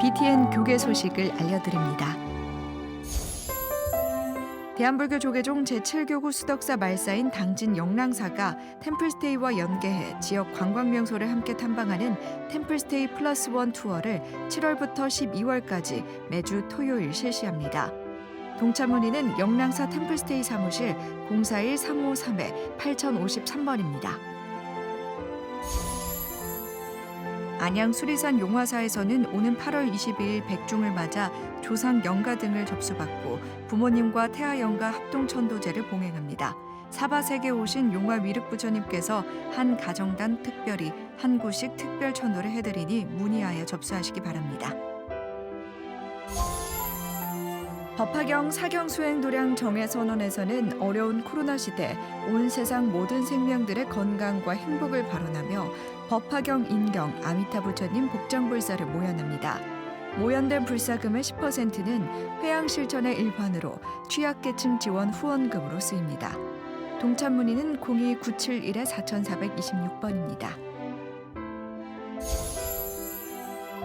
BTN 교계 소식을 알려드립니다. 대한불교 조계종 제7교구 수덕사 말사인 당진 영랑사가 템플스테이와 연계해 지역 관광 명소를 함께 탐방하는 템플스테이 플러스 원 투어를 7월부터 12월까지 매주 토요일 실시합니다. 동참 문의는 영랑사 템플스테이 사무실 041-353-8053번입니다. 안양 수리산 용화사에서는 오는 8월 22일 백중을 맞아 조상 영가 등을 접수받고 부모님과 태아 영가 합동 천도제를 봉행합니다. 사바세계 오신 용화 위륵 부처님께서 한 가정당 특별히 한 구씩 특별 천도를 해드리니 문의하여 접수하시기 바랍니다. 법화경 사경 수행 도량 정회 선언에서는 어려운 코로나 시대 온 세상 모든 생명들의 건강과 행복을 발언하며 법화경 인경 아미타 부처님 복장불사를 모연합니다. 모연된 불사금의 10%는 회양 실천의 일환으로 취약계층 지원 후원금으로 쓰입니다. 동참 문의는 02971의 4426번입니다.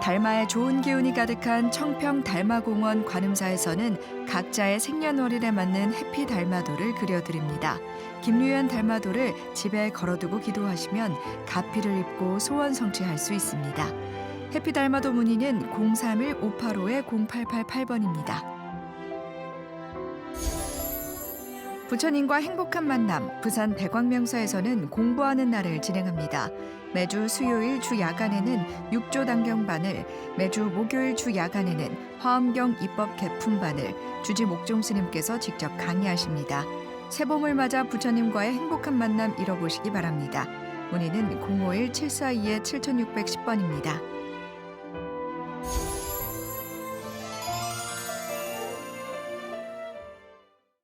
달마의 좋은 기운이 가득한 청평 달마공원 관음사에서는 각자의 생년월일에 맞는 해피 달마도를 그려드립니다. 김유연 달마도를 집에 걸어두고 기도하시면 가피를 입고 소원 성취할 수 있습니다. 해피 달마도 문의는 031-585-0888번입니다. 부처님과 행복한 만남 부산 대광명사에서는 공부하는 날을 진행합니다. 매주 수요일 주 야간에는 육조 당경반을, 매주 목요일 주 야간에는 화엄경 입법 개품반을 주지 목종 스님께서 직접 강의하십니다. 새봄을 맞아 부처님과의 행복한 만남 이뤄보시기 바랍니다. 문의는 051-742-7610번입니다.